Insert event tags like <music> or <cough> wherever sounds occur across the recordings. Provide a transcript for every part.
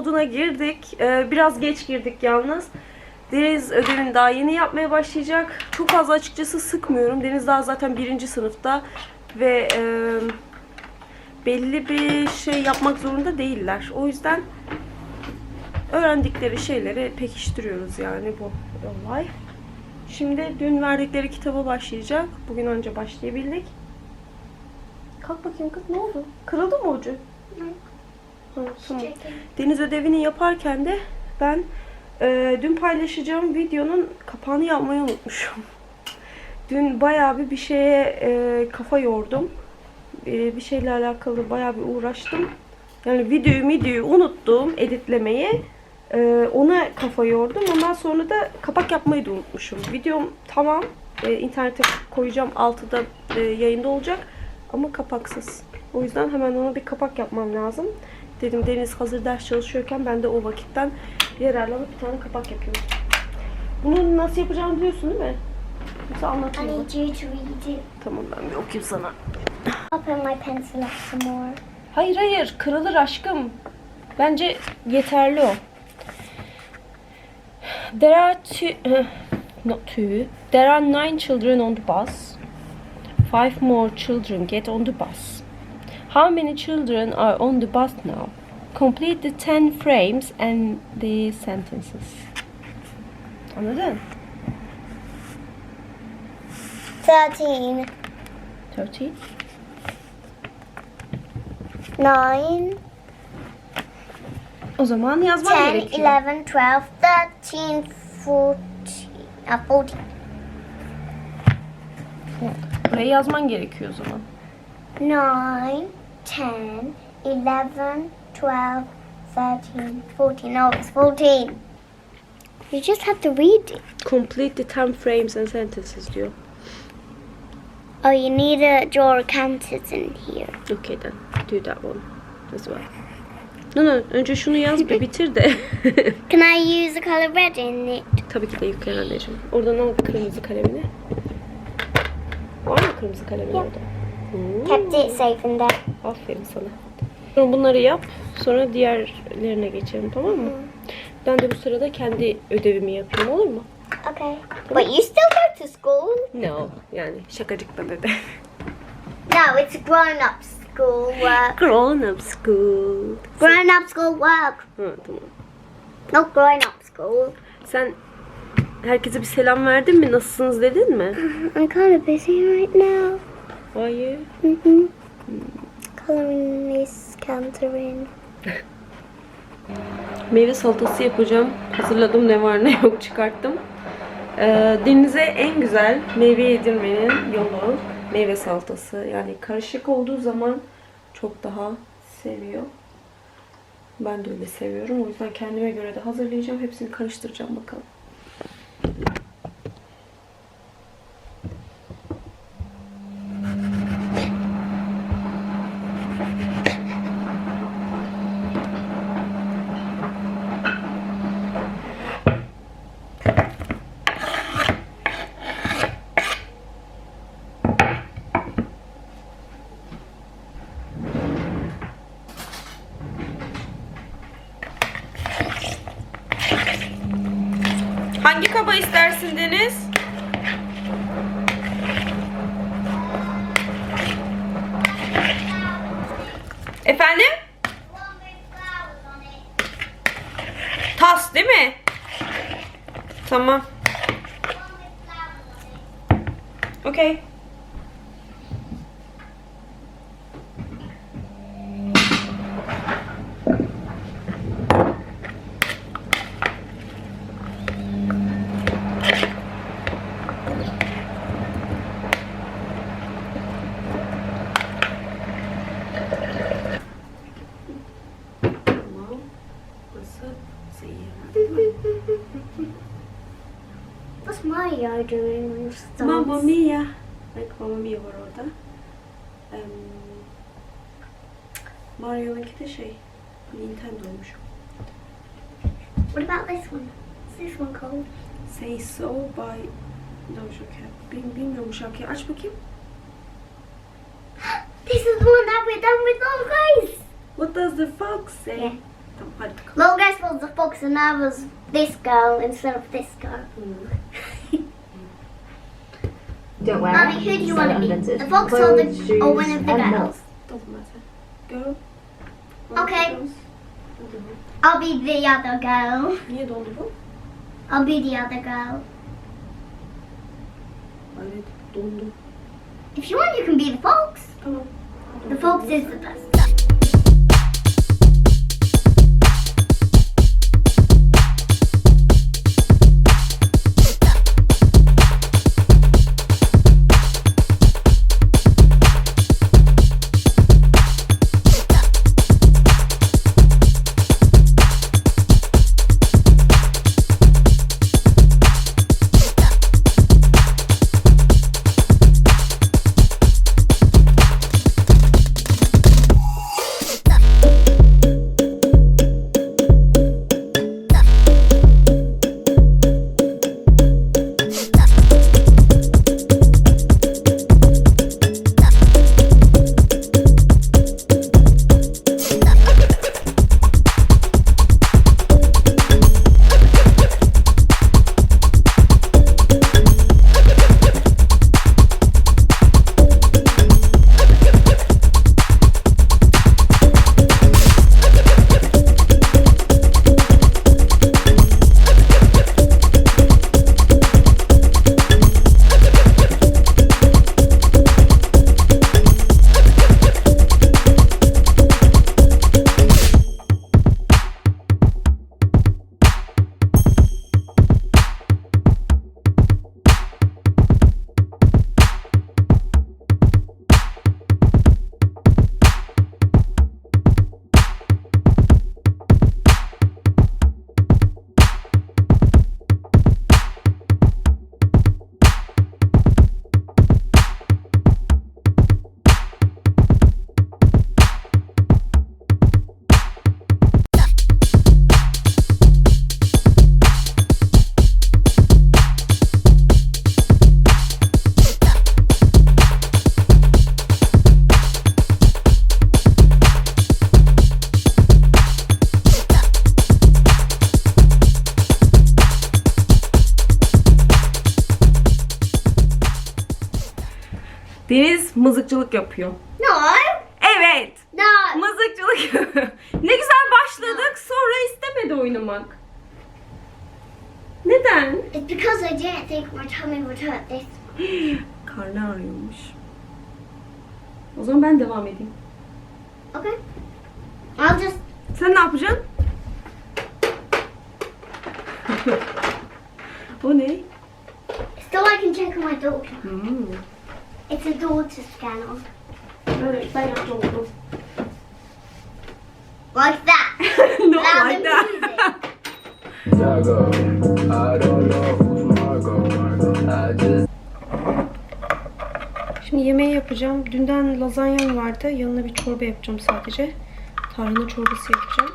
moduna girdik. Ee, biraz geç girdik yalnız. Deniz ödevini daha yeni yapmaya başlayacak. Çok fazla açıkçası sıkmıyorum. Deniz daha zaten birinci sınıfta ve e, belli bir şey yapmak zorunda değiller. O yüzden öğrendikleri şeyleri pekiştiriyoruz yani bu olay. Şimdi dün verdikleri kitaba başlayacak. Bugün önce başlayabildik. Kalk bakayım kız ne oldu? Kırıldı mı ucu? Ha, tamam. Deniz ödevini yaparken de ben e, dün paylaşacağım videonun kapağını yapmayı unutmuşum. <laughs> Dün bayağı bir bir şeye e, kafa yordum. E, bir şeyle alakalı bayağı bir uğraştım. Yani videoyu videoyu unuttum editlemeyi. E, ona kafa yordum. Ondan sonra da kapak yapmayı da unutmuşum. Videom tamam. E, internete koyacağım. Altıda e, yayında olacak. Ama kapaksız. O yüzden hemen ona bir kapak yapmam lazım. Dedim Deniz hazır ders çalışıyorken ben de o vakitten yararlanıp bir tane kapak yapıyorum. Bunu nasıl yapacağımı biliyorsun değil mi? Yoksa I anlatayım mı? need you to read it. Tamam ben bir okuyayım sana. Put my pencil up some more. Hayır hayır kırılır aşkım. Bence yeterli o. There are two, not two. There are nine children on the bus. Five more children get on the bus. How many children are on the bus now? Complete the ten frames and the sentences. Anladın? 13, 13. 9, O zaman yazman 10, gerekiyor. 11, 12, 13, 14, uh, 14. Buraya yazman gerekiyor o zaman. 9, 10, 11, 12, 13, 14. No, it's 14. You just have to read it. Complete the ten frames and sentences diyor. Oh, you need to draw a counters in here. Okay then. Do that one as well. No no önce şunu yaz bir <laughs> bitir de. <laughs> Can I use the color red in it? Tabii ki de yıkayan anneciğim. Oradan al kırmızı kalemini. Var mı kırmızı kalemin Yok. orada? Hmm, in there. Aferin sana. Sonra bunları yap. Sonra diğerlerine geçelim tamam mı? Ben de bu sırada kendi ödevimi yapayım olur mu? Okay. But you still go to school? No. Yani şakacıkla dedi. No, it's grown-up school work. Grown up school. Grown-up school work. Ha, tamam. Not grown-up school. Sen herkese bir selam verdin mi? Nasılsınız dedin mi? I'm kind of busy right now. Hayır. Mm-hmm. Coloring meyve salatası yapacağım. Hazırladım ne var ne yok çıkarttım. Ee, denize en güzel meyve yedirmenin yolu meyve salatası. Yani karışık olduğu zaman çok daha seviyor. Ben de öyle seviyorum. O yüzden kendime göre de hazırlayacağım. Hepsini karıştıracağım bakalım. Kaba istersin Deniz? Efendim? Tas değil mi? Tamam. Mario doing on? Mamma Mia. Bak Mamma Mia var orada. Em, um, Mario'nunki de şey. Nintendo'ymuş. What about this one? What's this one called? Say So by Doja Cat. Bil, bilmiyorum şarkıyı. Aç bakayım. This is the one that we're done with Little Grace. What does the fox say? Yeah. Tamam hadi bakalım. Little Grace was the fox and I was this girl instead of this girl. Mm. <laughs> Don't worry. Mommy, who do you want to be? The fox or, the, Clothes, or one of the girls? Doesn't matter. Go. Okay. the girls. Hadi bakalım. I'll be the other girl. Niye dondu? I'll be the other girl. Evet dondu. If you want, you can be the fox. Tamam. The fox is the best. Mızıkçılık yapıyor. No, Evet. no. Mızıkçılık <laughs> ne güzel başladık sonra istemedi oynamak. Neden? It's because I didn't think my tummy would hurt this. <gasps> Karnı ağrıyormuş. O zaman ben devam edeyim. Okay. I'll just Sen ne yapacaksın? <laughs> o ne? So I can check on my daughter. Hmm. It's a daughter yapacağım onu. Like that. <laughs> no Loud like that. music. Zago. I don't know who's Margot. I just Şimdi yemeği yapacağım. Dünden lazanyam vardı. Yanına bir çorba yapacağım sadece. Tarhana çorbası yapacağım.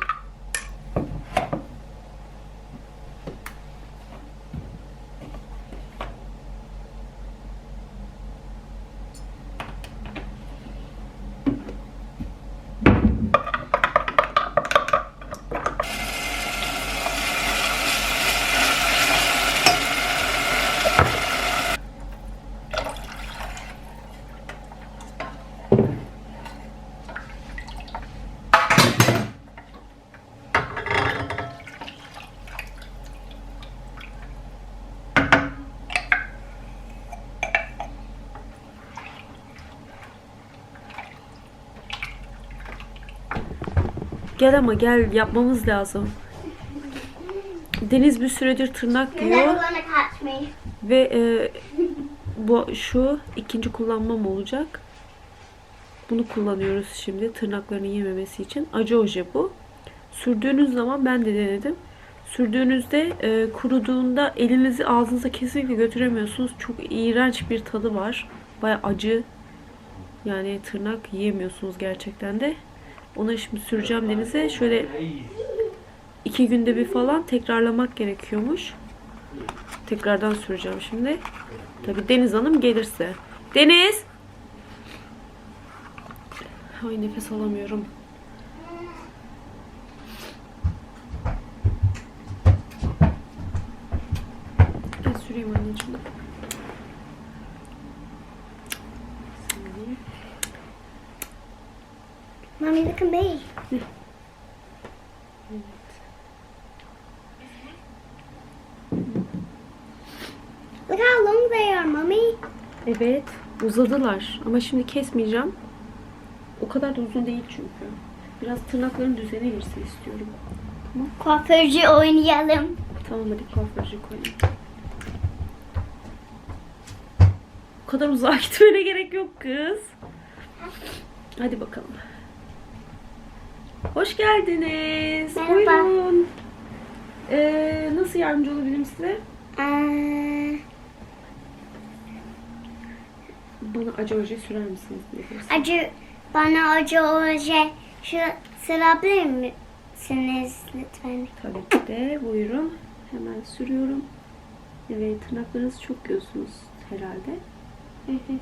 Gel ama gel yapmamız lazım. Deniz bir süredir tırnak yiyor ve e, bu şu ikinci kullanmam olacak. Bunu kullanıyoruz şimdi tırnaklarını yememesi için. Acı oje bu. Sürdüğünüz zaman ben de denedim. Sürdüğünüzde e, kuruduğunda elinizi ağzınıza kesinlikle götüremiyorsunuz. Çok iğrenç bir tadı var. Baya acı. Yani tırnak yiyemiyorsunuz gerçekten de. Onu şimdi süreceğim denize. Şöyle iki günde bir falan tekrarlamak gerekiyormuş. Tekrardan süreceğim şimdi. Tabi Deniz Hanım gelirse. Deniz! Ay nefes alamıyorum. Gel süreyim anneciğim. Mommy, look at me. Look how long they are, Mommy. Evet uzadılar ama şimdi kesmeyeceğim. O kadar da uzun değil çünkü. Biraz tırnakların düzene girsin istiyorum. Kuaförcü oynayalım. Tamam hadi kuaförcü koyayım. O kadar uzağa <laughs> gitmene gerek yok kız. Hadi bakalım. Hoş geldiniz. Merhaba. Buyurun. Ee, nasıl yardımcı olabilirim size? Ee, Bana acı oje sürer misiniz? acı, bana acı oje şu sırabilir misiniz lütfen? Tabii ki de buyurun. Hemen sürüyorum. Evet tırnaklarınızı çok yiyorsunuz herhalde. Hı hı.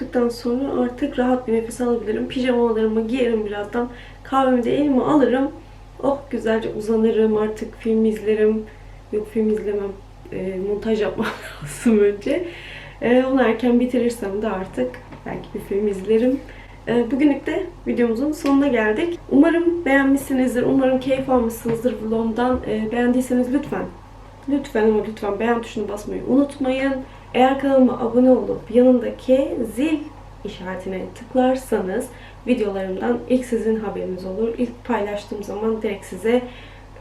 Yaptıktan sonra artık rahat bir nefes alabilirim. Pijamalarımı giyerim birazdan. Kahvemi de elime alırım. Oh güzelce uzanırım artık film izlerim. Yok film izlemem. Ee, montaj yapmam <laughs> lazım önce. Ee, onu erken bitirirsem de artık belki bir film izlerim. Ee, bugünlük de videomuzun sonuna geldik. Umarım beğenmişsinizdir. Umarım keyif almışsınızdır vlogumdan. Beğendiyseniz lütfen Lütfen ama lütfen beğen tuşuna basmayı unutmayın. Eğer kanalıma abone olup yanındaki zil işaretine tıklarsanız videolarımdan ilk sizin haberiniz olur. İlk paylaştığım zaman direkt size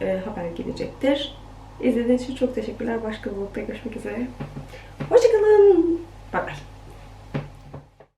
e, haber gelecektir. İzlediğiniz için çok teşekkürler. Başka vlogda görüşmek üzere. Hoşçakalın. Bay bay.